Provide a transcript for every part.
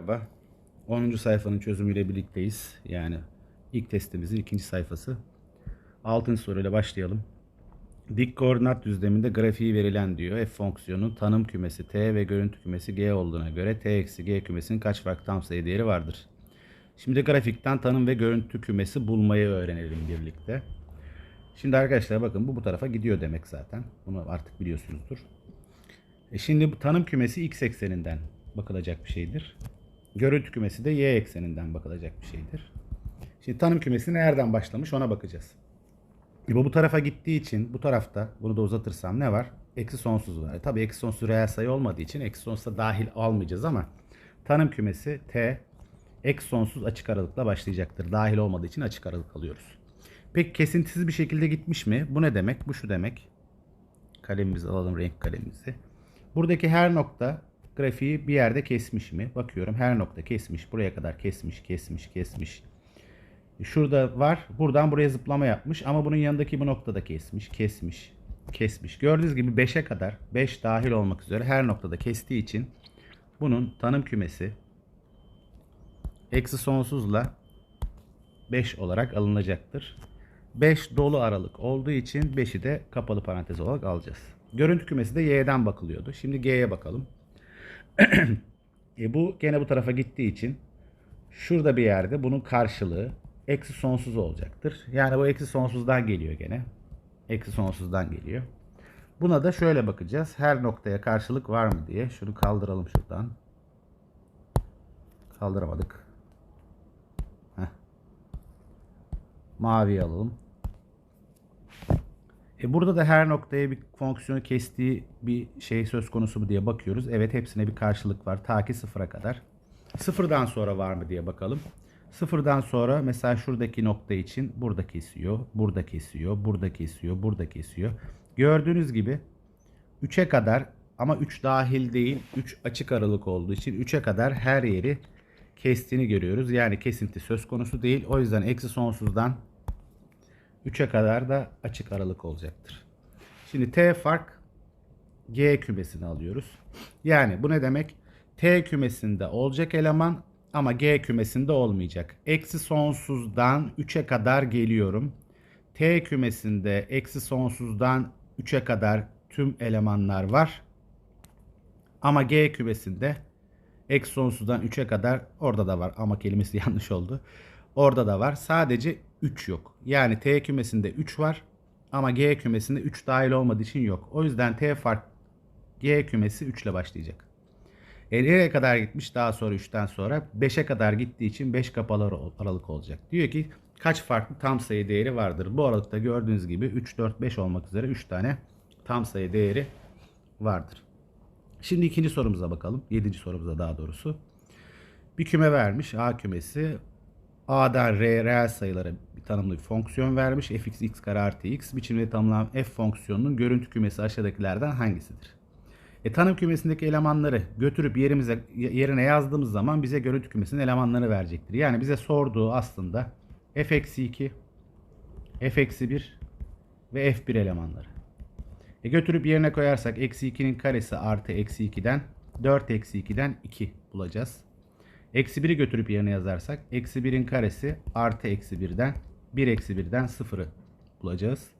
Merhaba. 10. sayfanın çözümüyle birlikteyiz. Yani ilk testimizin ikinci sayfası. 6. soruyla başlayalım. Dik koordinat düzleminde grafiği verilen diyor. F fonksiyonunun tanım kümesi T ve görüntü kümesi G olduğuna göre T eksi G kümesinin kaç farklı tam sayı değeri vardır? Şimdi grafikten tanım ve görüntü kümesi bulmayı öğrenelim birlikte. Şimdi arkadaşlar bakın bu bu tarafa gidiyor demek zaten. Bunu artık biliyorsunuzdur. E şimdi bu tanım kümesi x ekseninden bakılacak bir şeydir. Görüntü kümesi de y ekseninden bakılacak bir şeydir. Şimdi tanım kümesi nereden başlamış ona bakacağız. Bu bu tarafa gittiği için bu tarafta bunu da uzatırsam ne var? Eksi sonsuz var. E tabii eksi sonsuz reel sayı olmadığı için eksi sonsuza dahil almayacağız ama tanım kümesi t eksi sonsuz açık aralıkla başlayacaktır. Dahil olmadığı için açık aralık alıyoruz. Peki kesintisiz bir şekilde gitmiş mi? Bu ne demek? Bu şu demek. Kalemimizi alalım renk kalemimizi. Buradaki her nokta grafiği bir yerde kesmiş mi? Bakıyorum her nokta kesmiş. Buraya kadar kesmiş, kesmiş, kesmiş. Şurada var. Buradan buraya zıplama yapmış. Ama bunun yanındaki bu noktada kesmiş, kesmiş, kesmiş. Gördüğünüz gibi 5'e kadar, 5 dahil olmak üzere her noktada kestiği için bunun tanım kümesi eksi sonsuzla 5 olarak alınacaktır. 5 dolu aralık olduğu için 5'i de kapalı parantez olarak alacağız. Görüntü kümesi de y'den bakılıyordu. Şimdi g'ye bakalım. E bu gene bu tarafa gittiği için şurada bir yerde bunun karşılığı eksi sonsuz olacaktır. Yani bu eksi sonsuzdan geliyor gene. Eksi sonsuzdan geliyor. Buna da şöyle bakacağız. Her noktaya karşılık var mı diye. Şunu kaldıralım şuradan. Kaldıramadık. Heh. Mavi alalım. E burada da her noktaya bir fonksiyonu kestiği bir şey söz konusu mu diye bakıyoruz. Evet hepsine bir karşılık var ta ki sıfıra kadar. Sıfırdan sonra var mı diye bakalım. Sıfırdan sonra mesela şuradaki nokta için burada kesiyor, burada kesiyor, burada kesiyor, burada kesiyor. Gördüğünüz gibi 3'e kadar ama 3 dahil değil 3 açık aralık olduğu için 3'e kadar her yeri kestiğini görüyoruz. Yani kesinti söz konusu değil. O yüzden eksi sonsuzdan 3'e kadar da açık aralık olacaktır. Şimdi T fark G kümesini alıyoruz. Yani bu ne demek? T kümesinde olacak eleman ama G kümesinde olmayacak. Eksi sonsuzdan 3'e kadar geliyorum. T kümesinde eksi sonsuzdan 3'e kadar tüm elemanlar var. Ama G kümesinde eksi sonsuzdan 3'e kadar orada da var ama kelimesi yanlış oldu. Orada da var. Sadece 3 yok. Yani T kümesinde 3 var ama G kümesinde 3 dahil olmadığı için yok. O yüzden T fark G kümesi 3 ile başlayacak. E nereye kadar gitmiş daha sonra 3'ten sonra 5'e kadar gittiği için 5 kapalı aralık olacak. Diyor ki kaç farklı tam sayı değeri vardır? Bu aralıkta gördüğünüz gibi 3, 4, 5 olmak üzere 3 tane tam sayı değeri vardır. Şimdi ikinci sorumuza bakalım. Yedinci sorumuza daha doğrusu. Bir küme vermiş. A kümesi. A'dan R reel sayılara bir tanımlı bir fonksiyon vermiş. fx x kare artı x biçimde tanımlanan f fonksiyonunun görüntü kümesi aşağıdakilerden hangisidir? E, tanım kümesindeki elemanları götürüp yerimize yerine yazdığımız zaman bize görüntü kümesinin elemanlarını verecektir. Yani bize sorduğu aslında f eksi 2, f eksi 1 ve f1 elemanları. E götürüp yerine koyarsak eksi 2'nin karesi artı eksi 2'den 4 eksi 2'den 2 bulacağız. Eksi 1'i götürüp yerine yazarsak eksi 1'in karesi artı eksi 1'den 1 eksi 1'den 0'ı bulacağız.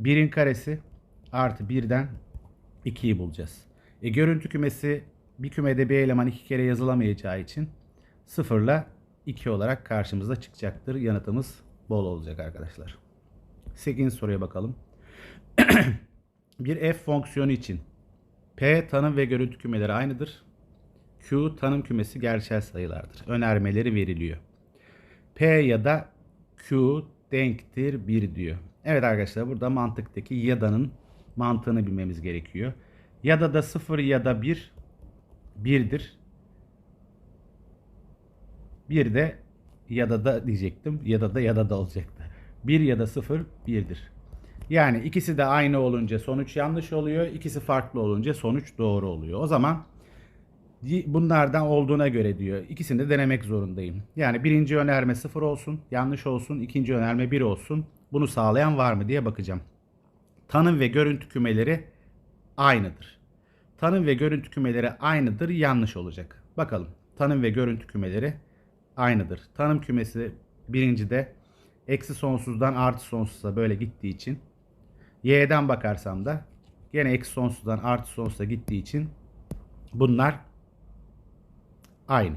1'in karesi artı 1'den 2'yi bulacağız. E, görüntü kümesi bir kümede bir eleman iki kere yazılamayacağı için 0 ile 2 olarak karşımıza çıkacaktır. Yanıtımız bol olacak arkadaşlar. 8. soruya bakalım. bir f fonksiyonu için p tanım ve görüntü kümeleri aynıdır. Q tanım kümesi gerçel sayılardır. Önermeleri veriliyor. P ya da Q denktir 1 diyor. Evet arkadaşlar burada mantıktaki yada'nın mantığını bilmemiz gerekiyor. Yada da 0 ya da 1 1'dir. Bir de yada da diyecektim. Yada da yada da olacaktı. 1 ya da 0 1'dir. Yani ikisi de aynı olunca sonuç yanlış oluyor. İkisi farklı olunca sonuç doğru oluyor. O zaman bunlardan olduğuna göre diyor. İkisini de denemek zorundayım. Yani birinci önerme 0 olsun, yanlış olsun. ikinci önerme 1 olsun. Bunu sağlayan var mı diye bakacağım. Tanım ve görüntü kümeleri aynıdır. Tanım ve görüntü kümeleri aynıdır, yanlış olacak. Bakalım. tanım ve görüntü kümeleri aynıdır. Tanım kümesi birincide eksi sonsuzdan artı sonsuza böyle gittiği için y'den bakarsam da gene eksi sonsuzdan artı sonsuza gittiği için bunlar aynı.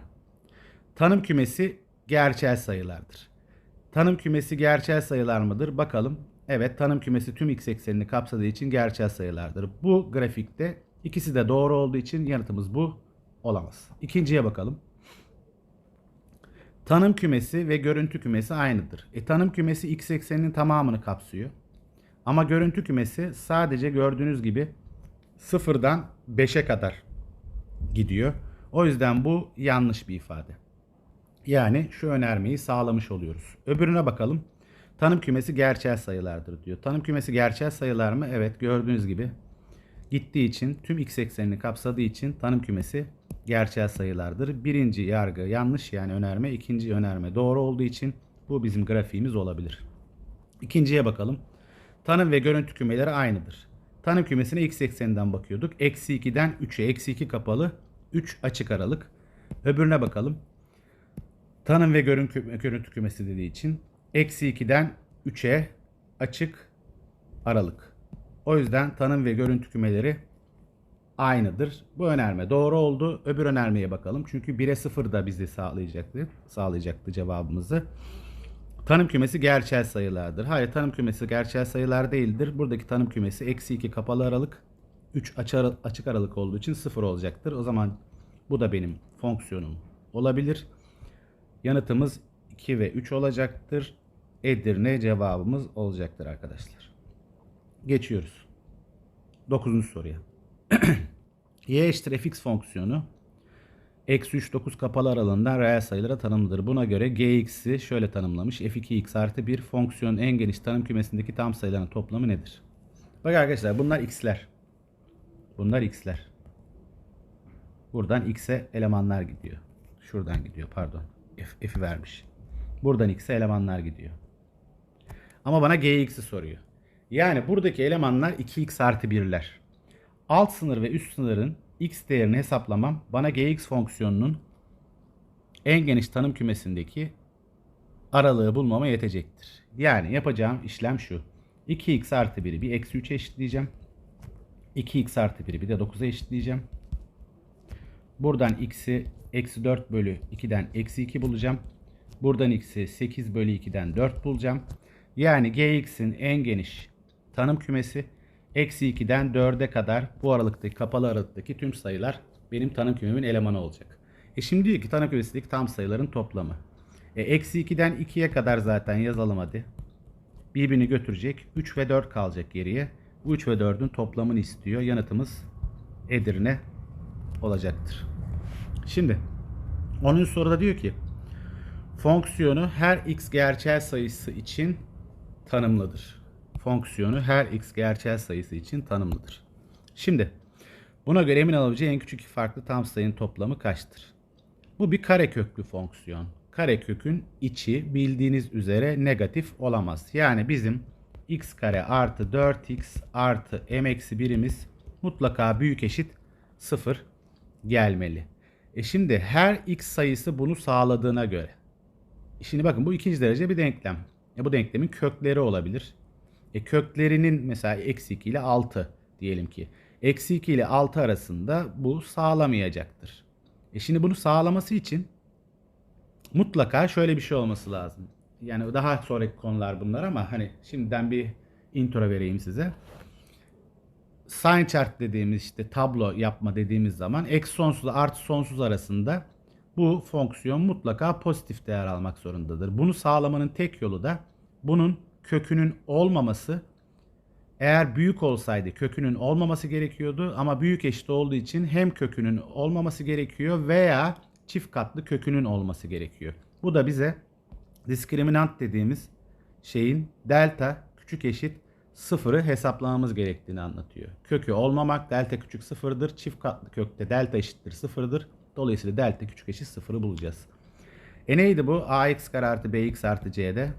Tanım kümesi gerçel sayılardır. Tanım kümesi gerçel sayılar mıdır? Bakalım. Evet tanım kümesi tüm x eksenini kapsadığı için gerçel sayılardır. Bu grafikte ikisi de doğru olduğu için yanıtımız bu olamaz. İkinciye bakalım. Tanım kümesi ve görüntü kümesi aynıdır. E, tanım kümesi x ekseninin tamamını kapsıyor. Ama görüntü kümesi sadece gördüğünüz gibi sıfırdan 5'e kadar gidiyor. O yüzden bu yanlış bir ifade. Yani şu önermeyi sağlamış oluyoruz. Öbürüne bakalım. Tanım kümesi gerçel sayılardır diyor. Tanım kümesi gerçel sayılar mı? Evet gördüğünüz gibi gittiği için tüm x eksenini kapsadığı için tanım kümesi gerçel sayılardır. Birinci yargı yanlış yani önerme. ikinci önerme doğru olduğu için bu bizim grafiğimiz olabilir. İkinciye bakalım. Tanım ve görüntü kümeleri aynıdır. Tanım kümesine x ekseninden bakıyorduk. Eksi 2'den 3'e. Eksi 2 kapalı. 3 açık aralık. Öbürüne bakalım. Tanım ve görüntü, görüntü kümesi dediği için eksi 2'den 3'e açık aralık. O yüzden tanım ve görüntü kümeleri aynıdır. Bu önerme doğru oldu. Öbür önermeye bakalım. Çünkü 1'e 0 da bizi sağlayacaktı. Sağlayacaktı cevabımızı. Tanım kümesi gerçel sayılardır. Hayır tanım kümesi gerçel sayılar değildir. Buradaki tanım kümesi eksi 2 kapalı aralık 3 açık aralık olduğu için 0 olacaktır. O zaman bu da benim fonksiyonum olabilir. Yanıtımız 2 ve 3 olacaktır. Edirne cevabımız olacaktır arkadaşlar. Geçiyoruz. 9. soruya. y eşittir fx fonksiyonu eksi 3 9 kapalı aralığından reel sayılara tanımlıdır. Buna göre gx'i şöyle tanımlamış. f2x artı 1 fonksiyonun en geniş tanım kümesindeki tam sayıların toplamı nedir? Bak arkadaşlar bunlar x'ler. Bunlar x'ler. Buradan x'e elemanlar gidiyor. Şuradan gidiyor pardon. F, F'i vermiş. Buradan x'e elemanlar gidiyor. Ama bana gx'i soruyor. Yani buradaki elemanlar 2x artı 1'ler. Alt sınır ve üst sınırın x değerini hesaplamam bana gx fonksiyonunun en geniş tanım kümesindeki aralığı bulmama yetecektir. Yani yapacağım işlem şu. 2x artı 1'i bir eksi 3'e eşitleyeceğim. 2x artı 1'i bir de 9'a eşitleyeceğim. Buradan x'i eksi 4 bölü 2'den eksi 2 bulacağım. Buradan x'i 8 bölü 2'den 4 bulacağım. Yani gx'in en geniş tanım kümesi eksi 2'den 4'e kadar bu aralıktaki kapalı aralıktaki tüm sayılar benim tanım kümemin elemanı olacak. E şimdi diyor ki tanım kümesindeki tam sayıların toplamı. E, eksi 2'den 2'ye kadar zaten yazalım hadi. Birbirini götürecek. 3 ve 4 kalacak geriye. Bu 3 ve 4'ün toplamını istiyor. Yanıtımız Edirne olacaktır. Şimdi 10. soruda diyor ki fonksiyonu her x gerçel sayısı için tanımlıdır. Fonksiyonu her x gerçel sayısı için tanımlıdır. Şimdi buna göre emin alabileceği en küçük farklı tam sayının toplamı kaçtır? Bu bir kareköklü fonksiyon. Karekökün içi bildiğiniz üzere negatif olamaz. Yani bizim x kare artı 4x artı m eksi birimiz mutlaka büyük eşit 0 gelmeli. E şimdi her x sayısı bunu sağladığına göre. Şimdi bakın bu ikinci derece bir denklem. E bu denklemin kökleri olabilir. E köklerinin mesela eksi 2 ile 6 diyelim ki. Eksi 2 ile 6 arasında bu sağlamayacaktır. E şimdi bunu sağlaması için mutlaka şöyle bir şey olması lazım. Yani daha sonraki konular bunlar ama hani şimdiden bir intro vereyim size sign chart dediğimiz işte tablo yapma dediğimiz zaman eksi sonsuz artı sonsuz arasında bu fonksiyon mutlaka pozitif değer almak zorundadır. Bunu sağlamanın tek yolu da bunun kökünün olmaması eğer büyük olsaydı kökünün olmaması gerekiyordu ama büyük eşit olduğu için hem kökünün olmaması gerekiyor veya çift katlı kökünün olması gerekiyor. Bu da bize diskriminant dediğimiz şeyin delta küçük eşit sıfırı hesaplamamız gerektiğini anlatıyor. Kökü olmamak delta küçük sıfırdır. Çift katlı kökte delta eşittir sıfırdır. Dolayısıyla delta küçük eşit sıfırı bulacağız. E neydi bu? ax kare artı bx artı c'de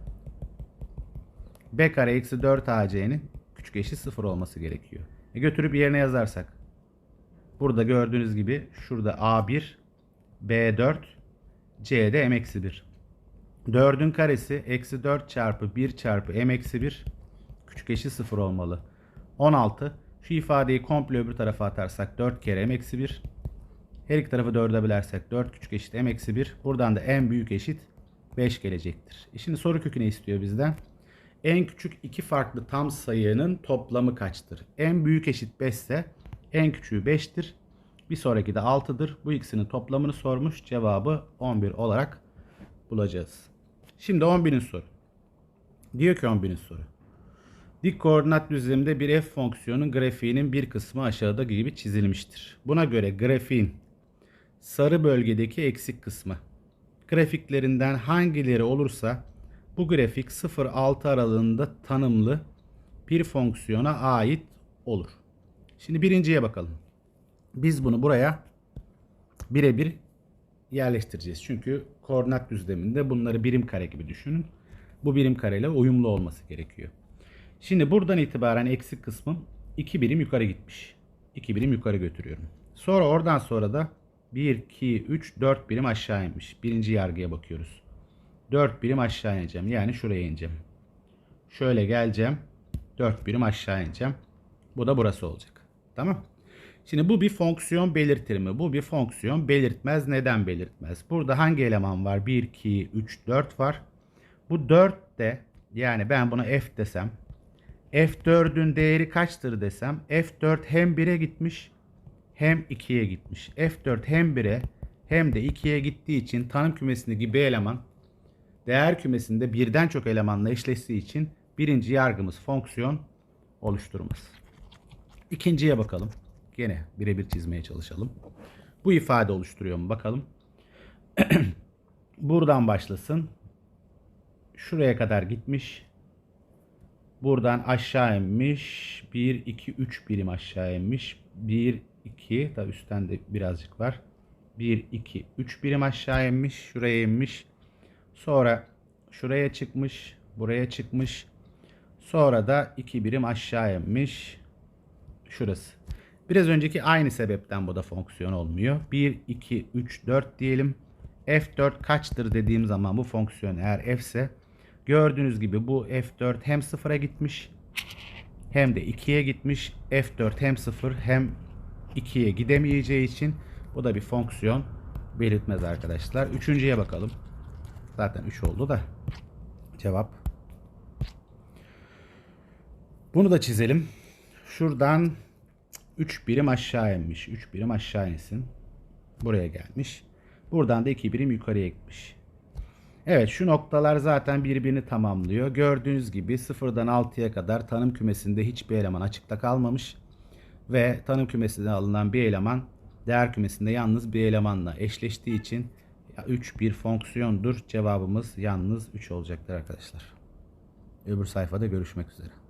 b kare eksi 4 ac'nin küçük eşit sıfır olması gerekiyor. E götürüp yerine yazarsak burada gördüğünüz gibi şurada a1 B4 C'de m eksi 1. 4'ün karesi eksi 4 çarpı 1 çarpı m eksi 1 küçük eşit 0 olmalı. 16. Şu ifadeyi komple öbür tarafa atarsak 4 kere m eksi 1. Her iki tarafı 4'e bölersek 4 küçük eşit m eksi 1. Buradan da m büyük eşit 5 gelecektir. E şimdi soru kökü ne istiyor bizden? En küçük iki farklı tam sayının toplamı kaçtır? En büyük eşit 5 ise en küçüğü 5'tir. Bir sonraki de 6'dır. Bu ikisinin toplamını sormuş. Cevabı 11 olarak bulacağız. Şimdi 11'in soru. Diyor ki 11'in soru. Dik koordinat düzleminde bir f fonksiyonun grafiğinin bir kısmı aşağıda gibi çizilmiştir. Buna göre grafiğin sarı bölgedeki eksik kısmı grafiklerinden hangileri olursa bu grafik 0-6 aralığında tanımlı bir fonksiyona ait olur. Şimdi birinciye bakalım. Biz bunu buraya birebir yerleştireceğiz. Çünkü koordinat düzleminde bunları birim kare gibi düşünün. Bu birim kareyle uyumlu olması gerekiyor. Şimdi buradan itibaren eksik kısmım 2 birim yukarı gitmiş. 2 birim yukarı götürüyorum. Sonra oradan sonra da 1, 2, 3, 4 birim aşağı inmiş. Birinci yargıya bakıyoruz. 4 birim aşağı ineceğim. Yani şuraya ineceğim. Şöyle geleceğim. 4 birim aşağı ineceğim. Bu da burası olacak. Tamam. Şimdi bu bir fonksiyon belirtir mi? Bu bir fonksiyon belirtmez. Neden belirtmez? Burada hangi eleman var? 1, 2, 3, 4 var. Bu 4 de yani ben buna f desem f4'ün değeri kaçtır desem f4 hem 1'e gitmiş hem 2'ye gitmiş. f4 hem 1'e hem de 2'ye gittiği için tanım kümesindeki bir eleman değer kümesinde birden çok elemanla eşleştiği için birinci yargımız fonksiyon oluşturmaz. İkinciye bakalım. Gene birebir çizmeye çalışalım. Bu ifade oluşturuyor mu bakalım. Buradan başlasın. Şuraya kadar gitmiş. Buradan aşağı inmiş. 1, 2, 3 birim aşağı inmiş. 1, 2. Tabi üstten de birazcık var. 1, 2, 3 birim aşağı inmiş. Şuraya inmiş. Sonra şuraya çıkmış. Buraya çıkmış. Sonra da 2 birim aşağı inmiş. Şurası. Biraz önceki aynı sebepten bu da fonksiyon olmuyor. 1, 2, 3, 4 diyelim. F4 kaçtır dediğim zaman bu fonksiyon eğer F ise gördüğünüz gibi bu F4 hem 0'a gitmiş hem de 2'ye gitmiş. F4 hem 0 hem 2'ye gidemeyeceği için bu da bir fonksiyon belirtmez arkadaşlar. Üçüncüye bakalım. Zaten 3 oldu da cevap. Bunu da çizelim. Şuradan 3 birim aşağı inmiş. 3 birim aşağı insin. Buraya gelmiş. Buradan da 2 birim yukarıya gitmiş. Evet şu noktalar zaten birbirini tamamlıyor. Gördüğünüz gibi 0'dan 6'ya kadar tanım kümesinde hiçbir eleman açıkta kalmamış. Ve tanım kümesinden alınan bir eleman değer kümesinde yalnız bir elemanla eşleştiği için 3 bir fonksiyondur. Cevabımız yalnız 3 olacaktır arkadaşlar. Öbür sayfada görüşmek üzere.